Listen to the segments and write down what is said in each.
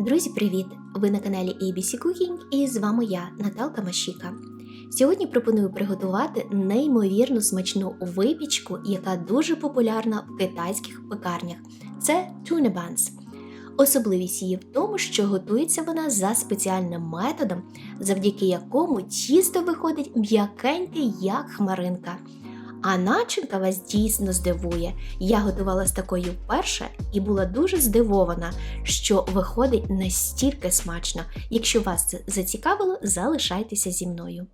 Друзі, привіт! Ви на каналі ABC Cooking і з вами я, Наталка Машіка. Сьогодні пропоную приготувати неймовірно смачну випічку, яка дуже популярна в китайських пекарнях. Це buns. Особливість її в тому, що готується вона за спеціальним методом, завдяки якому тісто виходить м'якеньке, як хмаринка. А начинка вас дійсно здивує. Я готувала такою вперше і була дуже здивована, що виходить настільки смачно. Якщо вас це зацікавило, залишайтеся зі мною.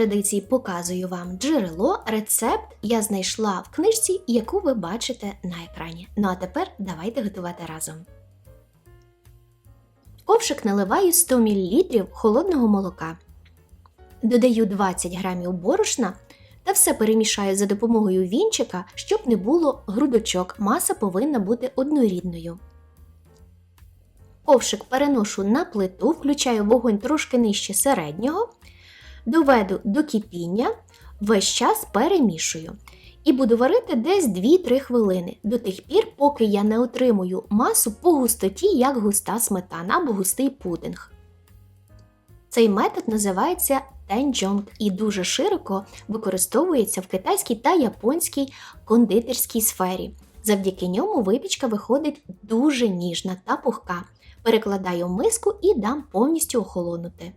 Традиції показую вам джерело, рецепт я знайшла в книжці, яку ви бачите на екрані. Ну а тепер давайте готувати разом. Ковшик наливаю 100 мл холодного молока. Додаю 20 г борошна та все перемішаю за допомогою вінчика, щоб не було грудочок. Маса повинна бути однорідною. Ковшик переношу на плиту, включаю вогонь трошки нижче середнього доведу до кипіння, весь час перемішую. І буду варити десь 2-3 хвилини до тих пір, поки я не отримую масу по густоті, як густа сметана або густий пудинг. Цей метод називається тенджонг і дуже широко використовується в китайській та японській кондитерській сфері. Завдяки ньому випічка виходить дуже ніжна та пухка. Перекладаю в миску і дам повністю охолонути.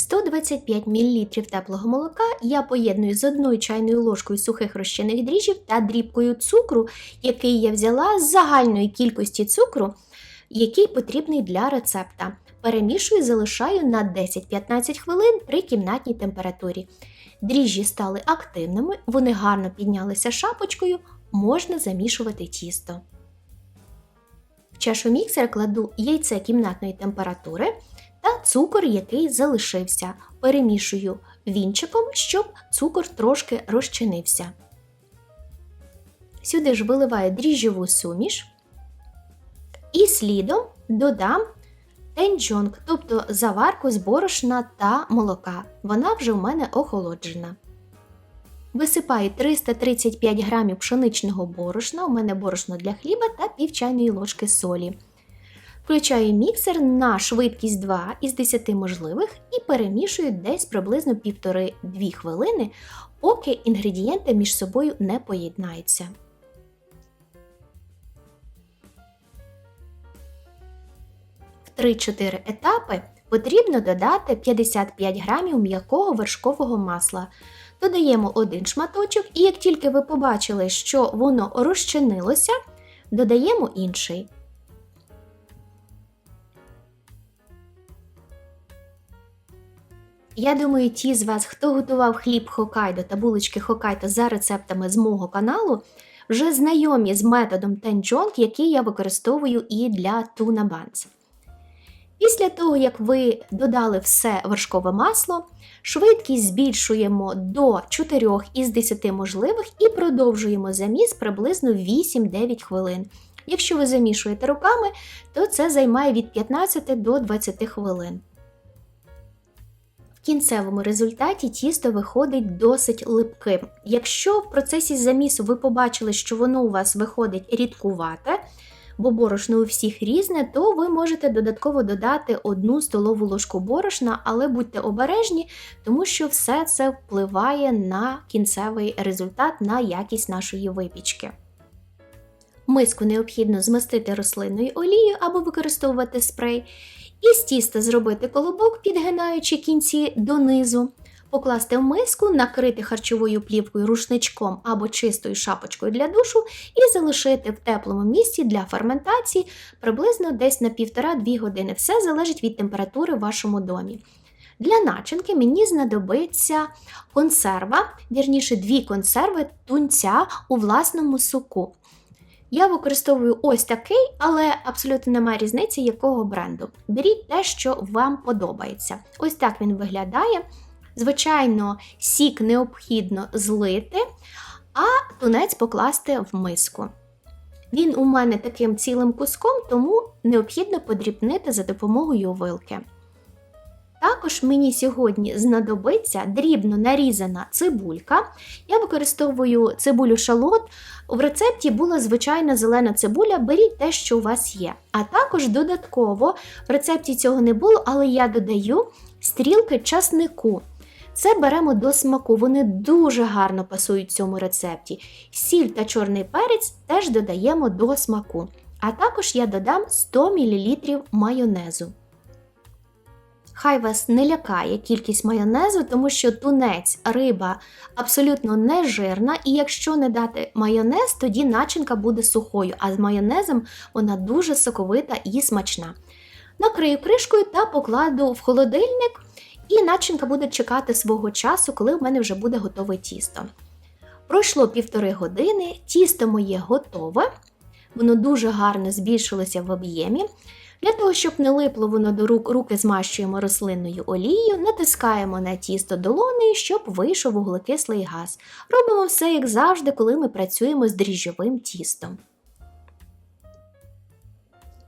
125 мл теплого молока я поєдную з одною чайною ложкою сухих розчинних дріжджів та дрібкою цукру, який я взяла з загальної кількості цукру, який потрібний для рецепта. Перемішую і залишаю на 10-15 хвилин при кімнатній температурі. Дріжджі стали активними, вони гарно піднялися шапочкою, можна замішувати тісто. В чашу міксера кладу яйце кімнатної температури та цукор, який залишився. Перемішую вінчиком, щоб цукор трошки розчинився. Сюди ж виливаю дріжджову суміш і слідом додам тенджонг, тобто заварку з борошна та молока. Вона вже в мене охолоджена. Висипаю 335 г пшеничного борошна, у мене борошно для хліба та пів чайної ложки солі. Включаю міксер на швидкість 2 із 10 можливих і перемішую десь приблизно 1,5-2 хвилини, поки інгредієнти між собою не поєднаються. В 3-4 етапи потрібно додати 55 грамів м'якого вершкового масла. Додаємо один шматочок, і як тільки ви побачили, що воно розчинилося, додаємо інший. Я думаю, ті з вас, хто готував хліб Хокайдо та булочки Хокайдо за рецептами з мого каналу, вже знайомі з методом тенчонг, який я використовую і для туна банс. Після того, як ви додали все вершкове масло, швидкість збільшуємо до 4 із 10 можливих і продовжуємо заміс приблизно 8-9 хвилин. Якщо ви замішуєте руками, то це займає від 15 до 20 хвилин. Кінцевому результаті тісто виходить досить липким. Якщо в процесі замісу ви побачили, що воно у вас виходить рідкувате, бо борошно у всіх різне, то ви можете додатково додати одну столову ложку борошна, але будьте обережні, тому що все це впливає на кінцевий результат, на якість нашої випічки. Миску необхідно змастити рослинною олією або використовувати спрей. І з тіста зробити колобок, підгинаючи кінці донизу, покласти в миску, накрити харчовою плівкою рушничком або чистою шапочкою для душу і залишити в теплому місці для ферментації приблизно десь на 1,5-2 години. Все залежить від температури в вашому домі. Для начинки мені знадобиться консерва, вірніше дві консерви тунця у власному соку. Я використовую ось такий, але абсолютно немає різниці, якого бренду. Беріть те, що вам подобається. Ось так він виглядає. Звичайно, сік необхідно злити, а тунець покласти в миску. Він у мене таким цілим куском, тому необхідно подрібнити за допомогою вилки. Також мені сьогодні знадобиться дрібно нарізана цибулька. Я використовую цибулю шалот. В рецепті була звичайна зелена цибуля, беріть те, що у вас є. А також додатково в рецепті цього не було, але я додаю стрілки часнику. Це беремо до смаку, вони дуже гарно пасують в цьому рецепті. Сіль та чорний перець теж додаємо до смаку. А також я додам 100 мл майонезу. Хай вас не лякає кількість майонезу, тому що тунець, риба абсолютно не жирна, і якщо не дати майонез, тоді начинка буде сухою, а з майонезом вона дуже соковита і смачна. Накрию кришкою та покладу в холодильник, і начинка буде чекати свого часу, коли в мене вже буде готове тісто. Пройшло півтори години, тісто моє готове, воно дуже гарно збільшилося в об'ємі. Для того, щоб не липло воно до рук, руки змащуємо рослинною олією, натискаємо на тісто долонею, щоб вийшов вуглекислий газ. Робимо все, як завжди, коли ми працюємо з дріжджовим тістом.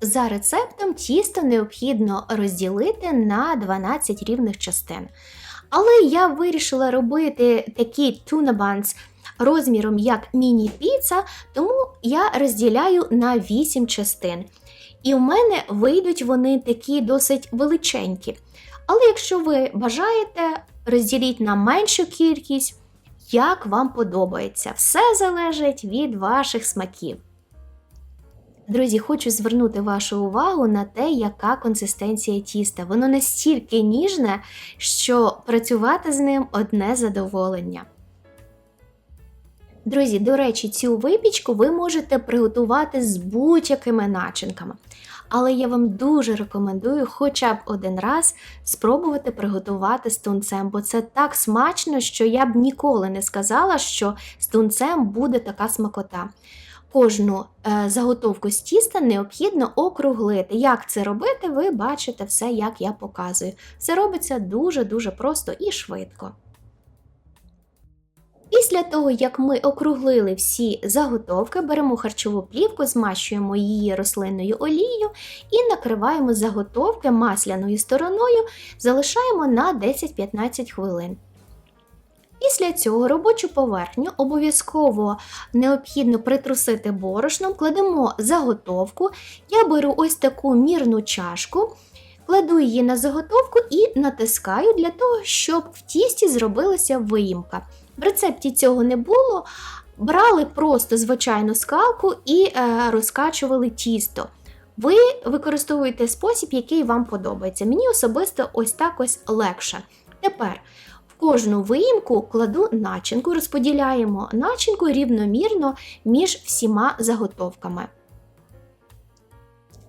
За рецептом тісто необхідно розділити на 12 рівних частин. Але я вирішила робити такі тунабанс розміром як міні-піца, тому я розділяю на 8 частин. І в мене вийдуть вони такі досить величенькі. Але якщо ви бажаєте, розділіть на меншу кількість, як вам подобається. Все залежить від ваших смаків. Друзі, хочу звернути вашу увагу на те, яка консистенція тіста. Воно настільки ніжне, що працювати з ним одне задоволення. Друзі, до речі, цю випічку ви можете приготувати з будь-якими начинками. Але я вам дуже рекомендую хоча б один раз спробувати приготувати з тунцем, бо це так смачно, що я б ніколи не сказала, що з тунцем буде така смакота. Кожну е, заготовку з тіста необхідно округлити. Як це робити, ви бачите все, як я показую. Це робиться дуже-дуже просто і швидко. Після того, як ми округлили всі заготовки, беремо харчову плівку, змащуємо її рослинною олією і накриваємо заготовки масляною стороною, залишаємо на 10-15 хвилин. Після цього робочу поверхню обов'язково необхідно притрусити борошном, кладемо заготовку. Я беру ось таку мірну чашку, кладу її на заготовку і натискаю для того, щоб в тісті зробилася виїмка. В рецепті цього не було. Брали просто звичайну скалку і е, розкачували тісто. Ви використовуєте спосіб, який вам подобається. Мені особисто ось так ось легше. Тепер в кожну виїмку кладу начинку, розподіляємо начинку рівномірно між всіма заготовками.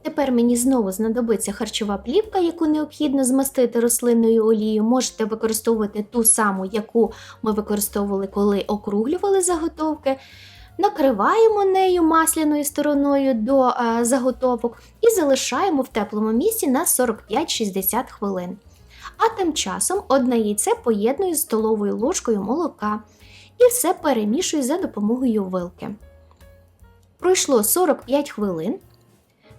Тепер мені знову знадобиться харчова плівка, яку необхідно змастити рослинною олією. Можете використовувати ту саму, яку ми використовували, коли округлювали заготовки. Накриваємо нею масляною стороною до е, заготовок і залишаємо в теплому місці на 45-60 хвилин. А тим часом одне яйце поєдную з столовою ложкою молока і все перемішую за допомогою вилки. Пройшло 45 хвилин.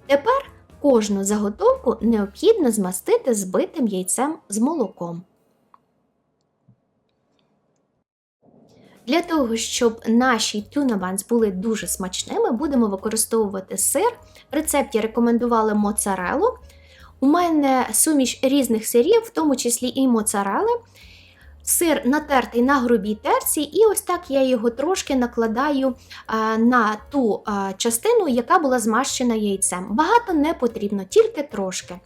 Тепер кожну заготовку необхідно змастити збитим яйцем з молоком. Для того, щоб наші тюнабанс були дуже смачними, будемо використовувати сир. В рецепті рекомендували моцарелу. У мене суміш різних сирів, в тому числі і моцарели. Сир натертий на грубій терці, і ось так я його трошки накладаю на ту частину, яка була змащена яйцем. Багато не потрібно, тільки трошки.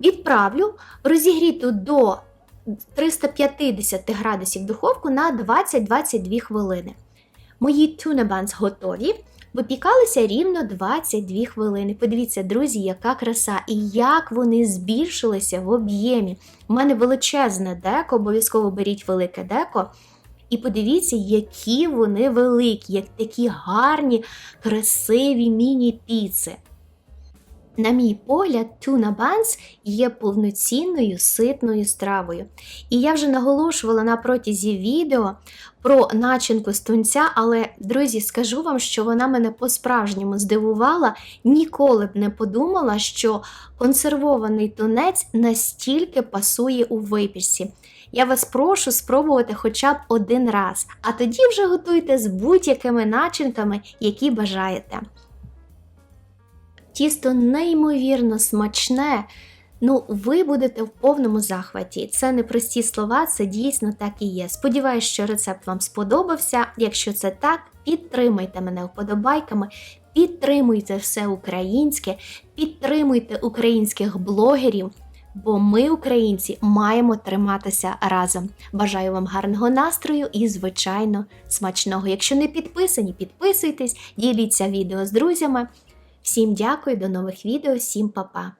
Відправлю розігріту до 350 градусів духовку на 20-22 хвилини. Мої тюнебанс готові. Випікалися рівно 22 хвилини. Подивіться, друзі, яка краса і як вони збільшилися в об'ємі. У мене величезне деко, обов'язково беріть велике деко. І подивіться, які вони великі, як такі гарні, красиві міні-піци. На мій погляд, туна банс є повноцінною ситною стравою. І я вже наголошувала на протязі відео про начинку з тунця, але, друзі, скажу вам, що вона мене по-справжньому здивувала. Ніколи б не подумала, що консервований тунець настільки пасує у випічці. Я вас прошу спробувати хоча б один раз, а тоді вже готуйте з будь-якими начинками, які бажаєте. Тісто неймовірно смачне. Ну, ви будете в повному захваті. Це не прості слова, це дійсно так і є. Сподіваюсь, що рецепт вам сподобався. Якщо це так, підтримайте мене вподобайками, підтримуйте все українське, підтримуйте українських блогерів. Бо ми, українці, маємо триматися разом. Бажаю вам гарного настрою і, звичайно, смачного. Якщо не підписані, підписуйтесь, діліться відео з друзями. Всім дякую, до нових відео, всім па-па!